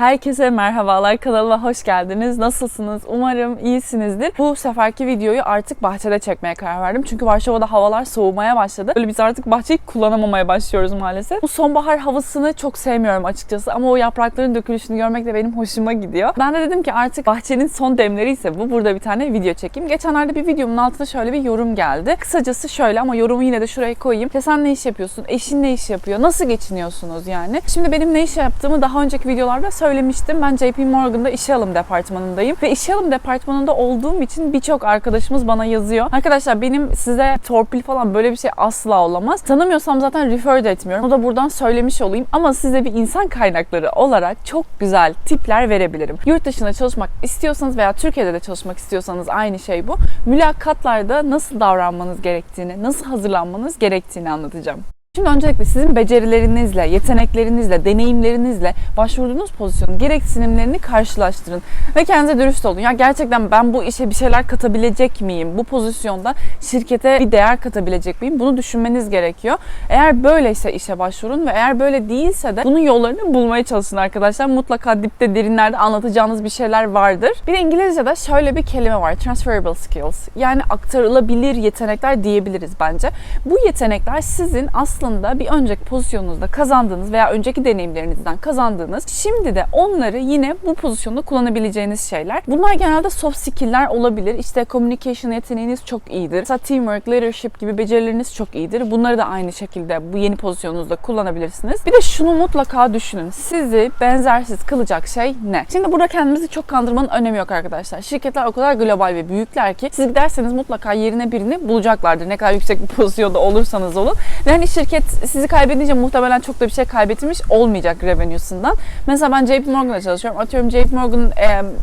Herkese merhabalar kanalıma hoş geldiniz. Nasılsınız? Umarım iyisinizdir. Bu seferki videoyu artık bahçede çekmeye karar verdim. Çünkü Varşova'da havalar soğumaya başladı. Böyle biz artık bahçeyi kullanamamaya başlıyoruz maalesef. Bu sonbahar havasını çok sevmiyorum açıkçası ama o yaprakların dökülüşünü görmek de benim hoşuma gidiyor. Ben de dedim ki artık bahçenin son demleri ise bu. Burada bir tane video çekeyim. Geçenlerde bir videomun altına şöyle bir yorum geldi. Kısacası şöyle ama yorumu yine de şuraya koyayım. İşte sen ne iş yapıyorsun? Eşin ne iş yapıyor? Nasıl geçiniyorsunuz yani? Şimdi benim ne iş yaptığımı daha önceki videolarda söylemiştim. Ben JP Morgan'da işe alım departmanındayım. Ve işe alım departmanında olduğum için birçok arkadaşımız bana yazıyor. Arkadaşlar benim size torpil falan böyle bir şey asla olamaz. Tanımıyorsam zaten refer de etmiyorum. O da buradan söylemiş olayım. Ama size bir insan kaynakları olarak çok güzel tipler verebilirim. Yurt dışında çalışmak istiyorsanız veya Türkiye'de de çalışmak istiyorsanız aynı şey bu. Mülakatlarda nasıl davranmanız gerektiğini, nasıl hazırlanmanız gerektiğini anlatacağım. Şimdi öncelikle sizin becerilerinizle, yeteneklerinizle, deneyimlerinizle başvurduğunuz pozisyonun gereksinimlerini karşılaştırın ve kendinize dürüst olun. Ya gerçekten ben bu işe bir şeyler katabilecek miyim? Bu pozisyonda şirkete bir değer katabilecek miyim? Bunu düşünmeniz gerekiyor. Eğer böyleyse işe başvurun ve eğer böyle değilse de bunun yollarını bulmaya çalışın arkadaşlar. Mutlaka dipte derinlerde anlatacağınız bir şeyler vardır. Bir de İngilizce'de şöyle bir kelime var. Transferable skills. Yani aktarılabilir yetenekler diyebiliriz bence. Bu yetenekler sizin aslında aslında bir önceki pozisyonunuzda kazandığınız veya önceki deneyimlerinizden kazandığınız şimdi de onları yine bu pozisyonda kullanabileceğiniz şeyler. Bunlar genelde soft skill'ler olabilir. İşte communication yeteneğiniz çok iyidir. Mesela teamwork, leadership gibi becerileriniz çok iyidir. Bunları da aynı şekilde bu yeni pozisyonunuzda kullanabilirsiniz. Bir de şunu mutlaka düşünün. Sizi benzersiz kılacak şey ne? Şimdi burada kendimizi çok kandırmanın önemi yok arkadaşlar. Şirketler o kadar global ve büyükler ki siz giderseniz mutlaka yerine birini bulacaklardır. Ne kadar yüksek bir pozisyonda olursanız olun. Ve hani şirket sizi kaybedince muhtemelen çok da bir şey kaybetmiş olmayacak revenue'sundan. Mesela ben JP Morgan'da çalışıyorum. Atıyorum JP Morgan'ın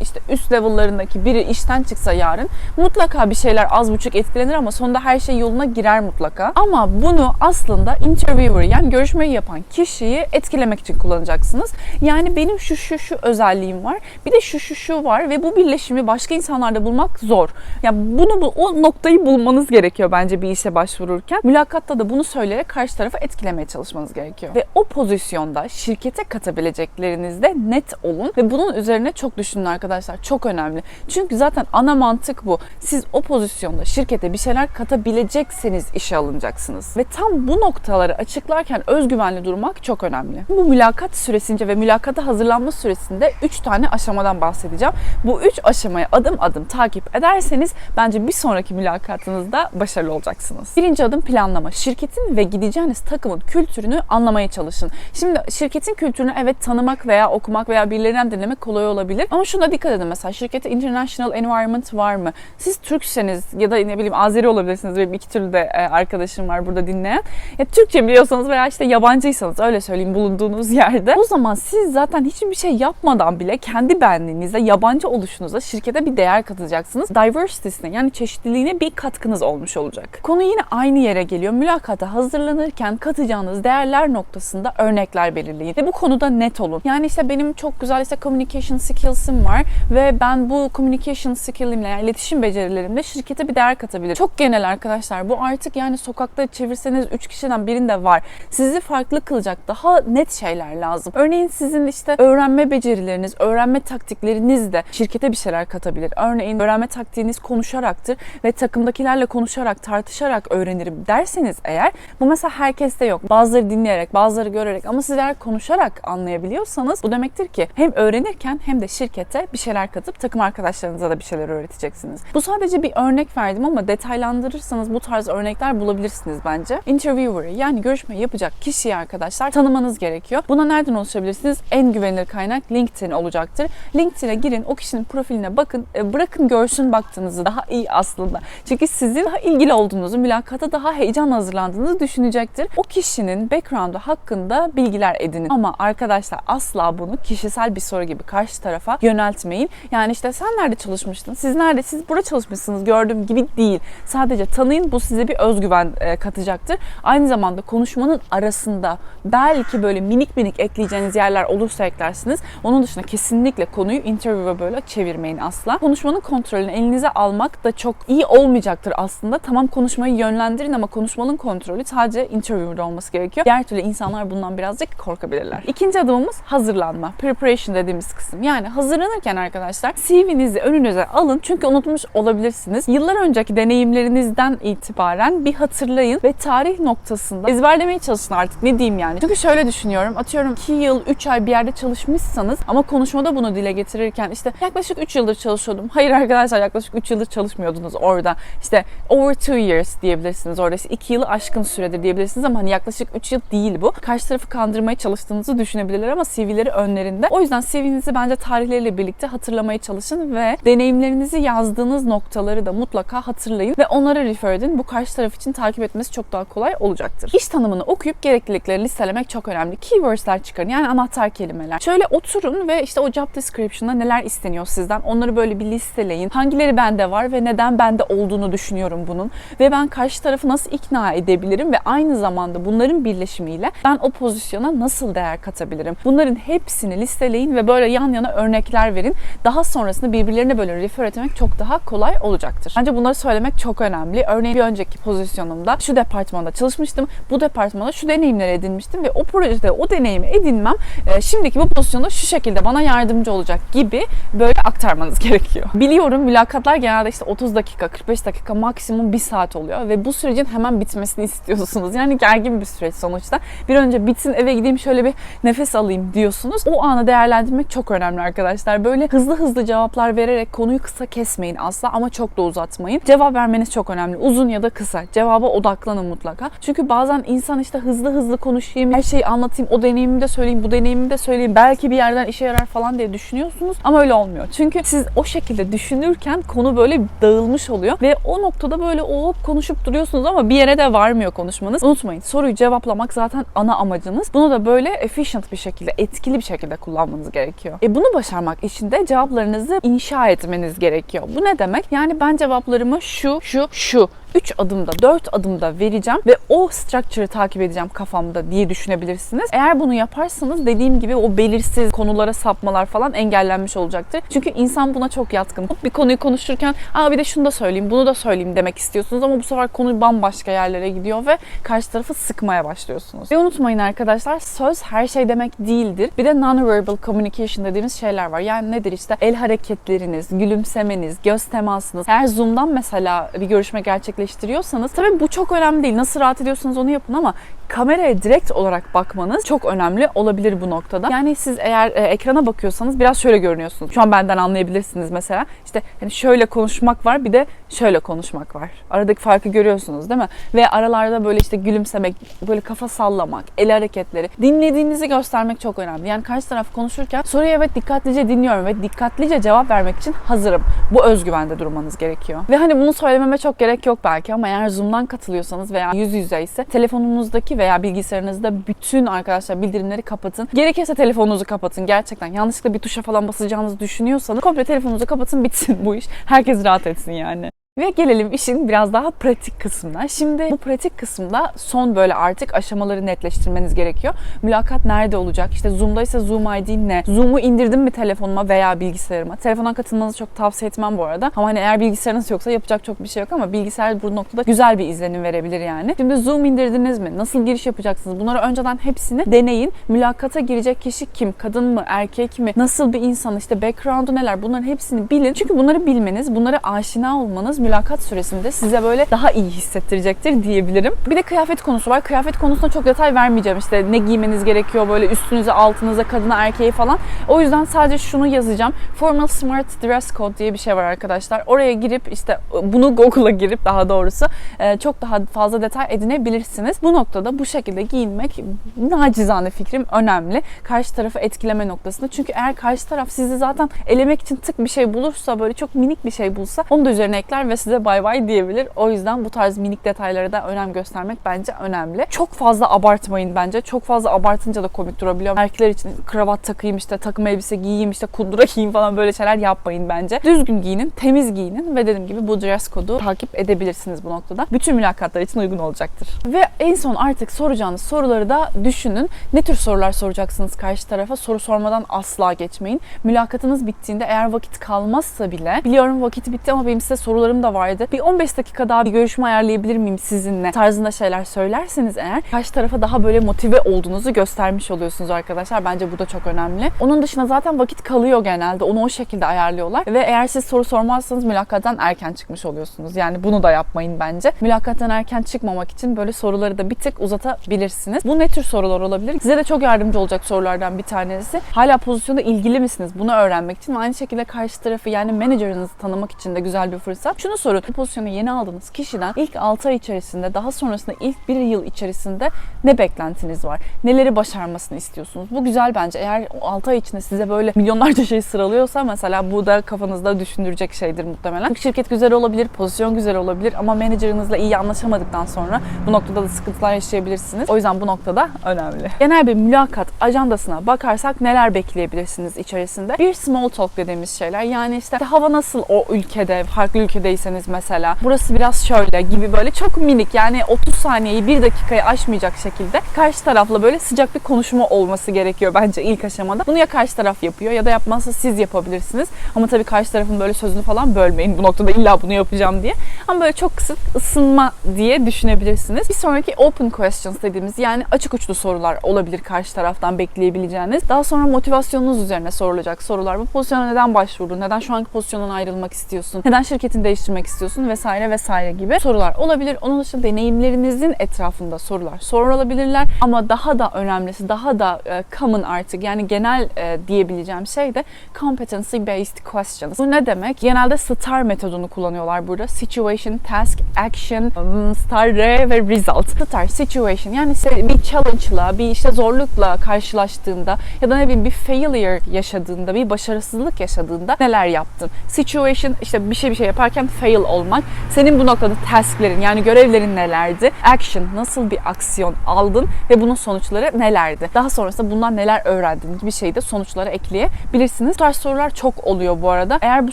işte üst level'larındaki biri işten çıksa yarın mutlaka bir şeyler az buçuk etkilenir ama sonunda her şey yoluna girer mutlaka. Ama bunu aslında interviewer yani görüşmeyi yapan kişiyi etkilemek için kullanacaksınız. Yani benim şu şu şu özelliğim var. Bir de şu şu şu var ve bu birleşimi başka insanlarda bulmak zor. Yani bunu bu, o noktayı bulmanız gerekiyor bence bir işe başvururken. Mülakatta da bunu söyleyerek karşı tarafı etkilemeye çalışmanız gerekiyor. Ve o pozisyonda şirkete katabileceklerinizde net olun ve bunun üzerine çok düşünün arkadaşlar. Çok önemli. Çünkü zaten ana mantık bu. Siz o pozisyonda şirkete bir şeyler katabilecekseniz işe alınacaksınız. Ve tam bu noktaları açıklarken özgüvenli durmak çok önemli. Bu mülakat süresince ve mülakata hazırlanma süresinde 3 tane aşamadan bahsedeceğim. Bu 3 aşamayı adım adım takip ederseniz bence bir sonraki mülakatınızda başarılı olacaksınız. Birinci adım planlama. Şirketin ve gideceğiniz takımın kültürünü anlamaya çalışın. Şimdi şirketin kültürünü evet tanımak veya okumak veya birilerinden dinlemek kolay olabilir. Ama şuna dikkat edin mesela şirkette international environment var mı? Siz Türkseniz ya da ne bileyim Azeri olabilirsiniz. Benim iki türlü de arkadaşım var burada dinleyen. Ya Türkçe biliyorsanız veya işte yabancıysanız öyle söyleyeyim bulunduğunuz yerde. O zaman siz zaten hiçbir şey yapmadan bile kendi benliğinizde yabancı oluşunuza şirkete bir değer katacaksınız. Diversity'sine yani çeşitliliğine bir katkınız olmuş olacak. Konu yine aynı yere geliyor. Mülakata hazırlanırken katacağınız değerler noktasında örnekler belirleyin. Ve bu konuda net olun. Yani işte benim çok güzel işte communication skills'ım var ve ben bu communication skill'imle yani iletişim becerilerimle şirkete bir değer katabilirim. Çok genel arkadaşlar. Bu artık yani sokakta çevirseniz 3 kişiden birinde var. Sizi farklı kılacak daha net şeyler lazım. Örneğin sizin işte öğrenme becerileriniz, öğrenme taktikleriniz de şirkete bir şeyler katabilir. Örneğin öğrenme taktiğiniz konuşaraktır ve takımdakilerle konuşarak, tartışarak öğrenirim derseniz eğer bu mesela herkeste yok. Bazıları dinleyerek, bazıları görerek ama siz eğer konuşarak anlayabiliyorsanız bu demektir ki hem öğrenirken hem de şirkete bir şeyler katıp takım arkadaşlarınıza da bir şeyler öğreteceksiniz. Bu sadece bir örnek verdim ama detaylandırırsanız bu tarz örnekler bulabilirsiniz bence. Interviewer'ı yani görüşme yapacak kişiyi arkadaşlar tanımanız gerekiyor. Buna nereden ulaşabilirsiniz? En güvenilir kaynak LinkedIn olacaktır. LinkedIn'e girin, o kişinin profiline bakın, e, bırakın görsün baktığınızı daha iyi aslında. Çünkü sizin daha ilgili olduğunuzu, mülakata daha heyecanla hazırlandığınızı düşünecektir. O kişinin background'u hakkında bilgiler edinin. Ama arkadaşlar asla bunu kişisel bir soru gibi karşı tarafa yöneltmeyin. Yani işte sen nerede çalışmıştın? Siz nerede? Siz burada çalışmışsınız gördüğüm gibi değil. Sadece tanıyın. Bu size bir özgüven e, katacaktır. Aynı zamanda konuşmanın arasında belki böyle minik minik ekleyeceğiniz yerler olursa eklersiniz. Onun dışında kesinlikle konuyu interview'a böyle çevirmeyin asla. Konuşmanın kontrolünü elinize almak da çok iyi olmayacaktır aslında. Tamam konuşmayı yönlendirin ama konuşmanın kontrolü sadece interview interview'da olması gerekiyor. Diğer türlü insanlar bundan birazcık korkabilirler. İkinci adımımız hazırlanma. Preparation dediğimiz kısım. Yani hazırlanırken arkadaşlar CV'nizi önünüze alın. Çünkü unutmuş olabilirsiniz. Yıllar önceki deneyimlerinizden itibaren bir hatırlayın ve tarih noktasında ezberlemeye çalışın artık. Ne diyeyim yani. Çünkü şöyle düşünüyorum. Atıyorum 2 yıl, 3 ay bir yerde çalışmışsanız ama konuşmada bunu dile getirirken işte yaklaşık 3 yıldır çalışıyordum. Hayır arkadaşlar yaklaşık 3 yıldır çalışmıyordunuz orada. İşte over 2 years diyebilirsiniz orada. 2 yılı aşkın süredir diyebilirsiniz ama hani yaklaşık 3 yıl değil bu. Karşı tarafı kandırmaya çalıştığınızı düşünebilirler ama CV'leri önlerinde. O yüzden CV'nizi bence tarihleriyle birlikte hatırlamaya çalışın ve deneyimlerinizi yazdığınız noktaları da mutlaka hatırlayın ve onlara refer edin. Bu karşı taraf için takip etmesi çok daha kolay olacaktır. İş tanımını okuyup gereklilikleri listelemek çok önemli. Keywords'ler çıkarın yani anahtar kelimeler. Şöyle oturun ve işte o job description'da neler isteniyor sizden onları böyle bir listeleyin. Hangileri bende var ve neden bende olduğunu düşünüyorum bunun ve ben karşı tarafı nasıl ikna edebilirim ve aynı zamanda bunların birleşimiyle ben o pozisyona nasıl değer katabilirim? Bunların hepsini listeleyin ve böyle yan yana örnekler verin. Daha sonrasında birbirlerine böyle refer etmek çok daha kolay olacaktır. Bence bunları söylemek çok önemli. Örneğin bir önceki pozisyonumda şu departmanda çalışmıştım. Bu departmanda şu deneyimleri edinmiştim ve o projede o deneyimi edinmem e, şimdiki bu pozisyonda şu şekilde bana yardımcı olacak gibi böyle aktarmanız gerekiyor. Biliyorum mülakatlar genelde işte 30 dakika, 45 dakika maksimum 1 saat oluyor ve bu sürecin hemen bitmesini istiyorsunuz. Yani gergin bir süreç sonuçta. Bir önce bitsin eve gideyim şöyle bir nefes alayım diyorsunuz. O anı değerlendirmek çok önemli arkadaşlar. Böyle hızlı hızlı cevaplar vererek konuyu kısa kesmeyin asla ama çok da uzatmayın. Cevap vermeniz çok önemli. Uzun ya da kısa. Cevaba odaklanın mutlaka. Çünkü bazen insan işte hızlı hızlı konuşayım, her şeyi anlatayım, o deneyimimi de söyleyeyim, bu deneyimimi de söyleyeyim. Belki bir yerden işe yarar falan diye düşünüyorsunuz ama öyle olmuyor. Çünkü siz o şekilde düşünürken konu böyle dağılmış oluyor ve o noktada böyle o konuşup duruyorsunuz ama bir yere de varmıyor konuşmanız. Unutmayın soruyu cevaplamak zaten ana amacınız. Bunu da böyle efficient bir şekilde, etkili bir şekilde kullanmanız gerekiyor. E bunu başarmak için de cevaplarınızı inşa etmeniz gerekiyor. Bu ne demek? Yani ben cevaplarımı şu, şu, şu 3 adımda, 4 adımda vereceğim ve o structure'ı takip edeceğim kafamda diye düşünebilirsiniz. Eğer bunu yaparsanız dediğim gibi o belirsiz konulara sapmalar falan engellenmiş olacaktır. Çünkü insan buna çok yatkın. Bir konuyu konuşurken Aa bir de şunu da söyleyeyim, bunu da söyleyeyim demek istiyorsunuz ama bu sefer konu bambaşka yerlere gidiyor ve karşı tarafı sıkmaya başlıyorsunuz. Ve unutmayın arkadaşlar söz her şey demek değildir. Bir de non-verbal communication dediğimiz şeyler var. Yani nedir işte el hareketleriniz, gülümsemeniz, göz temasınız. Eğer Zoom'dan mesela bir görüşme gerçekleştiriyorsanız tabii bu çok önemli değil. Nasıl rahat ediyorsanız onu yapın ama kameraya direkt olarak bakmanız çok önemli olabilir bu noktada. Yani siz eğer e, ekrana bakıyorsanız biraz şöyle görünüyorsunuz. Şu an benden anlayabilirsiniz mesela. İşte hani şöyle konuşmak var bir de şöyle konuşmak var. Aradaki farkı görüyorsunuz değil mi? Ve aralarda böyle işte gülümsemek, böyle kafa sallamak, el hareketleri, dinlediğinizi göstermek çok önemli. Yani karşı taraf konuşurken soruyu evet dikkatlice dinliyorum ve dikkatlice cevap vermek için hazırım. Bu özgüvende durmanız gerekiyor. Ve hani bunu söylememe çok gerek yok belki ama eğer Zoom'dan katılıyorsanız veya yüz yüze ise telefonunuzdaki veya bilgisayarınızda bütün arkadaşlar bildirimleri kapatın. Gerekirse telefonunuzu kapatın. Gerçekten yanlışlıkla bir tuşa falan basacağınızı düşünüyorsanız komple telefonunuzu kapatın bitsin bu iş. Herkes rahat etsin yani. Ve gelelim işin biraz daha pratik kısmına. Şimdi bu pratik kısımda son böyle artık aşamaları netleştirmeniz gerekiyor. Mülakat nerede olacak? İşte Zoom'daysa Zoom ID ne? Zoom'u indirdim mi telefonuma veya bilgisayarıma? Telefondan katılmanızı çok tavsiye etmem bu arada. Ama hani eğer bilgisayarınız yoksa yapacak çok bir şey yok ama bilgisayar bu noktada güzel bir izlenim verebilir yani. Şimdi Zoom indirdiniz mi? Nasıl giriş yapacaksınız? Bunları önceden hepsini deneyin. Mülakata girecek kişi kim? Kadın mı? Erkek mi? Nasıl bir insan? İşte background'u neler? Bunların hepsini bilin. Çünkü bunları bilmeniz, bunları aşina olmanız mülakat süresinde size böyle daha iyi hissettirecektir diyebilirim. Bir de kıyafet konusu var. Kıyafet konusunda çok detay vermeyeceğim. İşte ne giymeniz gerekiyor böyle üstünüze, altınıza, kadına, erkeğe falan. O yüzden sadece şunu yazacağım. Formal Smart Dress Code diye bir şey var arkadaşlar. Oraya girip işte bunu Google'a girip daha doğrusu e, çok daha fazla detay edinebilirsiniz. Bu noktada bu şekilde giyinmek nacizane fikrim önemli. Karşı tarafı etkileme noktasında. Çünkü eğer karşı taraf sizi zaten elemek için tık bir şey bulursa böyle çok minik bir şey bulsa onu da üzerine ekler ve size bay bay diyebilir. O yüzden bu tarz minik detaylara da önem göstermek bence önemli. Çok fazla abartmayın bence. Çok fazla abartınca da komik durabiliyor. Erkekler için kravat takayım işte takım elbise giyeyim işte kundura giyeyim falan böyle şeyler yapmayın bence. Düzgün giyinin, temiz giyinin ve dediğim gibi bu dress kodu takip edebilirsiniz bu noktada. Bütün mülakatlar için uygun olacaktır. Ve en son artık soracağınız soruları da düşünün. Ne tür sorular soracaksınız karşı tarafa? Soru sormadan asla geçmeyin. Mülakatınız bittiğinde eğer vakit kalmazsa bile biliyorum vakit bitti ama benim size sorularım da da vardı. Bir 15 dakika daha bir görüşme ayarlayabilir miyim sizinle tarzında şeyler söylerseniz eğer karşı tarafa daha böyle motive olduğunuzu göstermiş oluyorsunuz arkadaşlar. Bence bu da çok önemli. Onun dışında zaten vakit kalıyor genelde. Onu o şekilde ayarlıyorlar. Ve eğer siz soru sormazsanız mülakattan erken çıkmış oluyorsunuz. Yani bunu da yapmayın bence. Mülakattan erken çıkmamak için böyle soruları da bir tık uzatabilirsiniz. Bu ne tür sorular olabilir? Size de çok yardımcı olacak sorulardan bir tanesi. Hala pozisyonda ilgili misiniz? Bunu öğrenmek için ve aynı şekilde karşı tarafı yani menajerinizi tanımak için de güzel bir fırsat. Şunu sorun. Bu pozisyonu yeni aldığınız kişiden ilk 6 ay içerisinde daha sonrasında ilk 1 yıl içerisinde ne beklentiniz var? Neleri başarmasını istiyorsunuz? Bu güzel bence. Eğer o 6 ay içinde size böyle milyonlarca şey sıralıyorsa mesela bu da kafanızda düşündürecek şeydir muhtemelen. Çünkü şirket güzel olabilir, pozisyon güzel olabilir ama menajerinizle iyi anlaşamadıktan sonra bu noktada da sıkıntılar yaşayabilirsiniz. O yüzden bu noktada önemli. Genel bir mülakat ajandasına bakarsak neler bekleyebilirsiniz içerisinde? Bir small talk dediğimiz şeyler. Yani işte hava nasıl o ülkede, farklı ülkedeyseniz mesela. Burası biraz şöyle gibi böyle çok minik yani 30 saniyeyi 1 dakikayı aşmayacak şekilde karşı tarafla böyle sıcak bir konuşma olması gerekiyor bence ilk aşamada. Bunu ya karşı taraf yapıyor ya da yapmazsa siz yapabilirsiniz. Ama tabii karşı tarafın böyle sözünü falan bölmeyin bu noktada illa bunu yapacağım diye. Ama böyle çok kısıt ısınma diye düşünebilirsiniz. Bir sonraki open questions dediğimiz yani açık uçlu sorular olabilir karşı taraftan bekleyebileceğiniz. Daha sonra motivasyonunuz üzerine sorulacak sorular. Bu pozisyona neden başvurdun? Neden şu anki pozisyondan ayrılmak istiyorsun? Neden şirketini değiştirmek istiyorsun? Vesaire vesaire gibi sorular olabilir. Onun dışında deneyimlerinizin etrafında sorular sorulabilirler. Ama daha da önemlisi, daha da e, common artık yani genel e, diyebileceğim şey de competency based questions. Bu ne demek? Genelde STAR metodunu kullanıyorlar burada. Situation, task, action, star R ve result. STAR, situation yani bir challenge'la, bir işte zorlukla karşılaştığında ya da ne bileyim bir failure yaşadığında, bir başarısızlık yaşadığında neler yaptın? Situation işte bir şey bir şey yaparken fail olmak. Senin bu noktada tasklerin yani görevlerin nelerdi? Action nasıl bir aksiyon aldın ve bunun sonuçları nelerdi? Daha sonrasında bundan neler öğrendin gibi şeyi de sonuçlara ekleyebilirsiniz. Bu tarz sorular çok oluyor bu arada. Eğer bu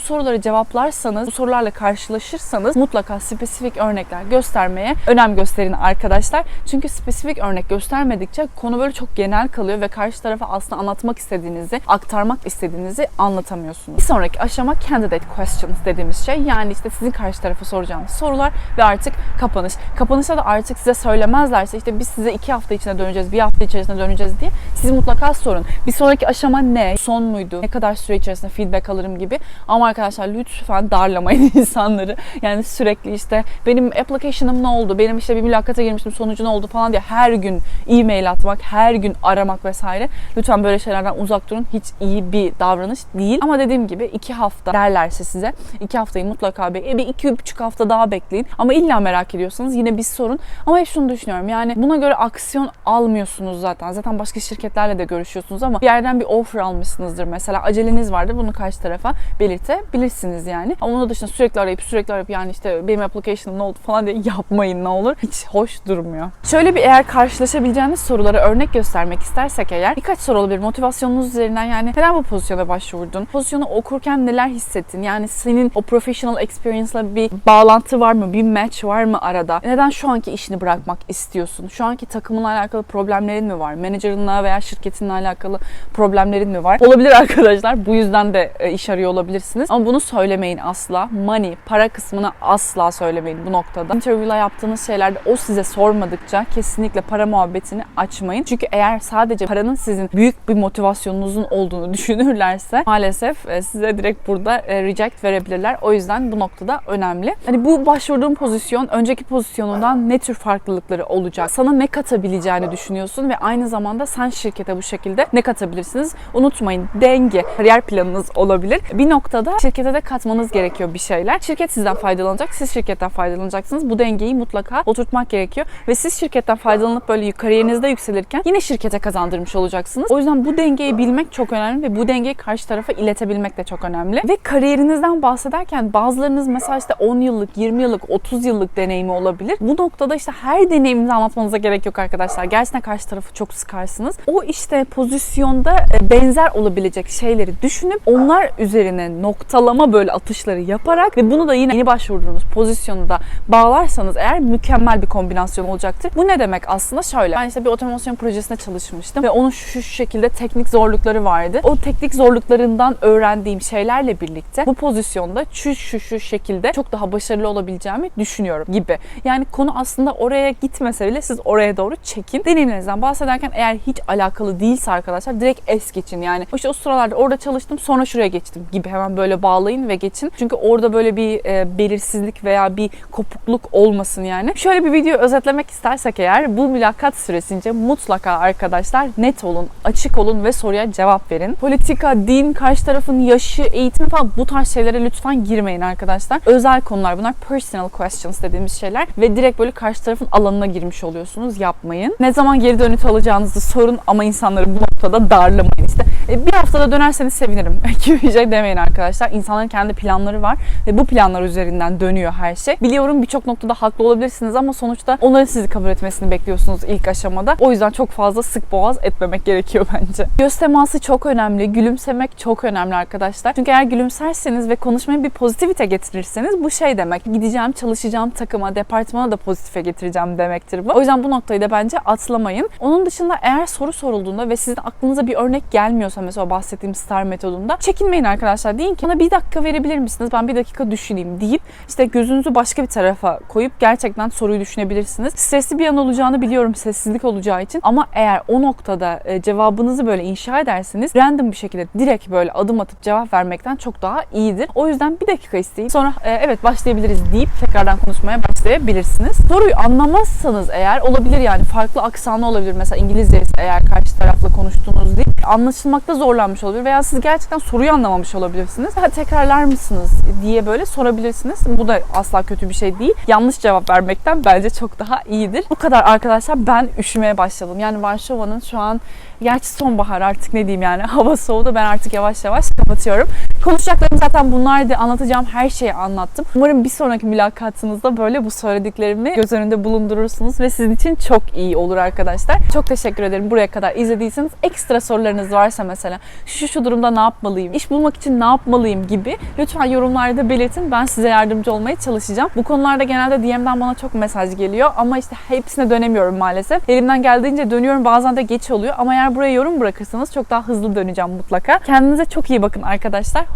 soruları cevaplarsanız, bu sorularla karşılaşırsanız mutlaka spesifik örnekler göstermeye önem gösterin arkadaşlar. Çünkü spesifik örnek göstermedikçe konu böyle çok genel kalıyor ve karşı tarafa aslında anlatmak istediğinizi, aktarmak istediğinizi anlatamıyorsunuz. Bir sonraki aşama candidate questions dediğimiz şey. Yani işte sizin karşı tarafa soracağınız sorular ve artık kapanış. Kapanışta da artık size söylemezlerse işte biz size iki hafta içinde döneceğiz, bir hafta içerisinde döneceğiz diye siz mutlaka sorun. Bir sonraki aşama ne? Son muydu? Ne kadar süre içerisinde feedback alırım gibi. Ama arkadaşlar lütfen darlamayın insanları. Yani sürekli işte benim application'ım ne oldu? Benim işte bir mülakata girmiştim sonucu ne oldu falan diye her gün e-mail atmak, her gün aramak vesaire. Lütfen böyle şeylerden uzak durun. Hiç iyi bir davranış değil. Ama dediğim gibi iki hafta derlerse size iki haftayı mutlaka bekleyin. Bir iki buçuk hafta daha bekleyin. Ama illa merak ediyorsanız yine bir sorun. Ama hep şunu düşünüyorum yani buna göre aksiyon almıyorsunuz zaten. Zaten başka şirketlerle de görüşüyorsunuz ama bir yerden bir offer almışsınızdır mesela. Aceleniz vardır bunu karşı tarafa belirtebilirsiniz yani. Ama onun dışında sürekli arayıp sürekli arayıp yani işte benim application'ım ne oldu falan diye yapmayın ne olur. Hiç hoş durmuyor. Şöyle bir eğer karşılaşabileceğiniz soruları örnek göstermek istersek eğer birkaç soru olabilir. Motivasyonunuz üzerinden yani neden bu pozisyona başvurdun? Pozisyonu okurken neler hissettin? Yani senin o professional experience'la bir bağlantı var mı? Bir match var mı arada? Neden şu anki işini bırakmak istiyorsun? Şu anki takımınla alakalı problemlerin mi var? Menajerinle veya şirketinle alakalı problemlerin mi var? Olabilir arkadaşlar. Bu yüzden de e, iş arıyor olabilirsiniz. Ama bunu söylemeyin asla. Money, para kısmını asla söylemeyin bu noktada. Interview'la yaptığınız şeylerde o size sormadıkça kesinlikle para muhabbetini açmayın. Çünkü eğer sadece paranın sizin büyük bir motivasyonunuzun olduğunu düşünürlerse maalesef e, size direkt burada e, reject verebilirler. O yüzden bu noktada önemli. Hani bu başvurduğun pozisyon önceki pozisyonundan ne tür farklılıkları olacak? Sana ne katabileceğini düşünüyorsun ve aynı zamanda sen şirkete bu şekilde ne katabilirsiniz? Unutmayın denge, kariyer planınız olabilir. Bir noktada şirkete de katmanız gerekiyor bir şeyler. Şirket sizden faydalanacak, siz şirketten faydalanacaksınız. Bu dengeyi mutlaka oturtmak gerekiyor ve siz şirketten faydalanıp böyle kariyerinizde yükselirken yine şirkete kazandırmış olacaksınız. O yüzden bu dengeyi bilmek çok önemli ve bu dengeyi karşı tarafa iletebilmek de çok önemli. Ve kariyerinizden bahsederken bazılarınız mesela işte 10 yıllık, 20 yıllık, 30 yıllık deneyimi olabilir. Bu noktada işte her deneyiminizi anlatmanıza gerek yok arkadaşlar. Gerçekten karşı tarafı çok sıkarsınız. O işte pozisyonda e, benzer olabilecek şeyleri düşünüp onlar üzerine noktalama böyle atışları yaparak ve bunu da yine yeni başvurduğunuz pozisyonu da bağlarsanız eğer mükemmel bir kombinasyon olacaktır. Bu ne demek aslında? Şöyle. Ben işte bir otomasyon projesinde çalışmıştım ve onun şu, şu şekilde teknik zorlukları vardı. O teknik zorluklarından öğrendiğim şeylerle birlikte bu pozisyonda şu şu şu şekilde çok daha başarılı olabileceğimi düşünüyorum gibi. Yani konu aslında oraya gitmese bile siz oraya doğru çekin. Deneyimlerinizden bahsederken eğer hiç alakalı değilse arkadaşlar direkt es geçin. Yani işte o sıralarda orada çalıştım sonra şuraya geçtim gibi hemen böyle bağlayın ve geçin. Çünkü orada böyle bir e, belirsizlik veya bir kopukluk olmasın yani. Şöyle bir video özetlemek istersek eğer bu mülakat süresince mutlaka arkadaşlar net olun, açık olun ve soruya cevap verin. Politika, din, karşı tarafın yaşı, eğitim falan bu tarz şeylere lütfen girmeyin arkadaşlar. Özel konular bunlar personal questions dediğimiz şeyler ve direkt böyle karşı tarafın alanına girmiş oluyorsunuz. Yapmayın. Ne zaman geri dönüt alacağınızı sorun ama insanları bu noktada darlamayın. İşte e, bir haftada dönerseniz sevinirim gibi şey demeyin arkadaşlar. İnsanların kendi planları var ve bu planlar üzerinden dönüyor her şey. Biliyorum birçok noktada haklı olabilirsiniz ama sonuçta onların sizi kabul etmesini bekliyorsunuz ilk aşamada. O yüzden çok fazla sık boğaz etmemek gerekiyor bence. Göz teması çok önemli. Gülümsemek çok önemli arkadaşlar. Çünkü eğer gülümserseniz ve konuşmaya bir pozitivite getirirseniz bu şey demek. Gideceğim, çalışacağım takıma, departmana da pozitife getireceğim demektir bu. O yüzden bu noktayı da bence atlamayın. Onun dışında eğer soru sorulduğunda ve sizin aklınıza bir örnek gelmiyorsa mesela bahsettiğim STAR metodunda çekinmeyin arkadaşlar. Deyin ki bana bir dakika verebilir misiniz? Ben bir dakika düşüneyim deyip işte gözünüzü başka bir tarafa koyup gerçekten soruyu düşünebilirsiniz. Stresli bir an olacağını biliyorum sessizlik olacağı için ama eğer o noktada e, cevabınızı böyle inşa ederseniz random bir şekilde direkt böyle adım atıp cevap vermekten çok daha iyidir. O yüzden bir dakika isteyin. Sonra e, evet başlayabiliriz deyip tekrardan konuşmaya başlayabilirsiniz. Soruyu anlamazsanız eğer olabilir yani farklı aksanı olabilir. Mesela İngilizce eğer karşı tarafla konuştuğunuz değil anlaşılmakta zorlanmış olabilir veya siz gerçekten soruyu anlamamış olabilirsiniz. Ha, tekrarlar mısınız diye böyle sorabilirsiniz. Bu da asla kötü bir şey değil. Yanlış cevap vermekten bence çok daha iyidir. Bu kadar arkadaşlar ben üşümeye başladım. Yani Varşova'nın şu an gerçi sonbahar artık ne diyeyim yani hava soğudu ben artık yavaş yavaş kapatıyorum. Konuşacaklarım zaten bunlardı. Anlatacağım her şeyi anlattım. Umarım bir sonraki mülakatınızda böyle bu söylediklerimi göz önünde bulundurursunuz ve sizin için çok iyi olur arkadaşlar. Çok teşekkür ederim buraya kadar izlediyseniz. Ekstra sorularınız varsa mesela şu şu durumda ne yapmalıyım, iş bulmak için ne yapmalıyım gibi lütfen yorumlarda belirtin. Ben size yardımcı olmaya çalışacağım. Bu konularda genelde DM'den bana çok mesaj geliyor ama işte hepsine dönemiyorum maalesef. Elimden geldiğince dönüyorum bazen de geç oluyor ama eğer buraya yorum bırakırsanız çok daha hızlı döneceğim mutlaka. Kendinize çok iyi bakın arkadaşlar.